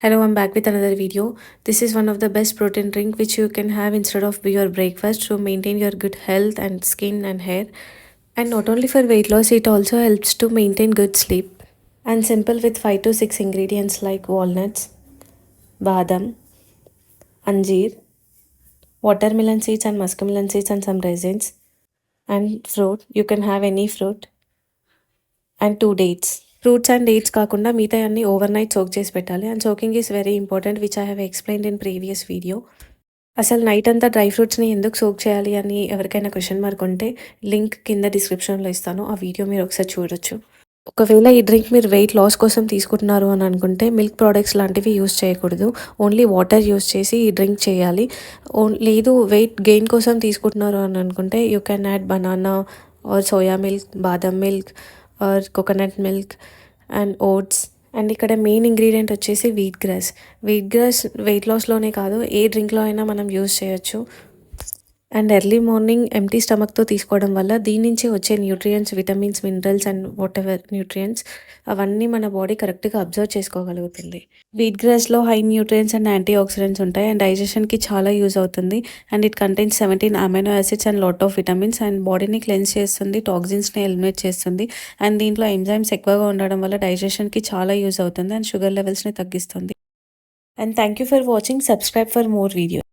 Hello, I'm back with another video. This is one of the best protein drink which you can have instead of your breakfast to maintain your good health and skin and hair. And not only for weight loss, it also helps to maintain good sleep. And simple with 5 to 6 ingredients like walnuts, badam, anjeer, watermelon seeds and muskmelon seeds and some raisins and fruit. You can have any fruit and 2 dates. Fruits and dates కాకుండా మిగతా అన్ని overnight soak చేసి పెట్టాలి. And soaking is very important which I have explain in previous video అసలు night అంతా dry ఫ్రూట్స్ని ఎందుకు soak చేయాలి అని ఎవరికైనా క్వశ్చన్ మార్క్ ఉంటే లింక్ కింద డిస్క్రిప్షన్లో ఇస్తాను. ఆ వీడియో మీరు ఒకసారి చూడొచ్చు. ఒకవేళ ఈ డ్రింక్ మీరు వెయిట్ లాస్ కోసం తీసుకుంటున్నారు అని అనుకుంటే మిల్క్ ప్రోడక్ట్స్ లాంటివి యూస్ చేయకూడదు. ఓన్లీ వాటర్ యూస్ చేసి ఈ డ్రింక్ చేయాలి. లేదు వెయిట్ గెయిన్ కోసం తీసుకుంటున్నారు అని అనుకుంటే you can add banana or soya milk badam milk or coconut milk and oats. And ఇక్కడ మెయిన్ ఇంగ్రీడియంట్ వచ్చేసి wheat grass. Wheat grass weight లాస్లోనే కాదు ఏ డ్రింక్లో అయినా మనం యూస్ చేయొచ్చు. అండ్ ఎర్లీ మార్నింగ్ ఎంటీ స్టమక్తో తీసుకోవడం వల్ల దీని నుంచి వచ్చే nutrients vitamins minerals and whatever nutrients అవన్నీ మన బాడీ కరెక్ట్గా అబ్జర్వ్ చేసుకోగలుగుతుంది. వీట్ గ్రాస్లో high nutrients and antioxidants ఉంటాయి. అండ్ డైజెషన్కి చాలా యూజ్ అవుతుంది. And it contains seventeen amino acids and lot of vitamins and బాడీని క్లెన్స్ చేస్తుంది టాక్సిన్స్ని ఎలిమినేట్ చేస్తుంది. అండ్ దీంట్లో ఎంజైమ్స్ ఎక్కువగా ఉండడం వల్ల డైజెషన్కి చాలా యూజ్ అవుతుంది అండ్ షుగర్ లెవెల్స్ని తగ్గిస్తుంది. And thank you for watching. Subscribe for more video.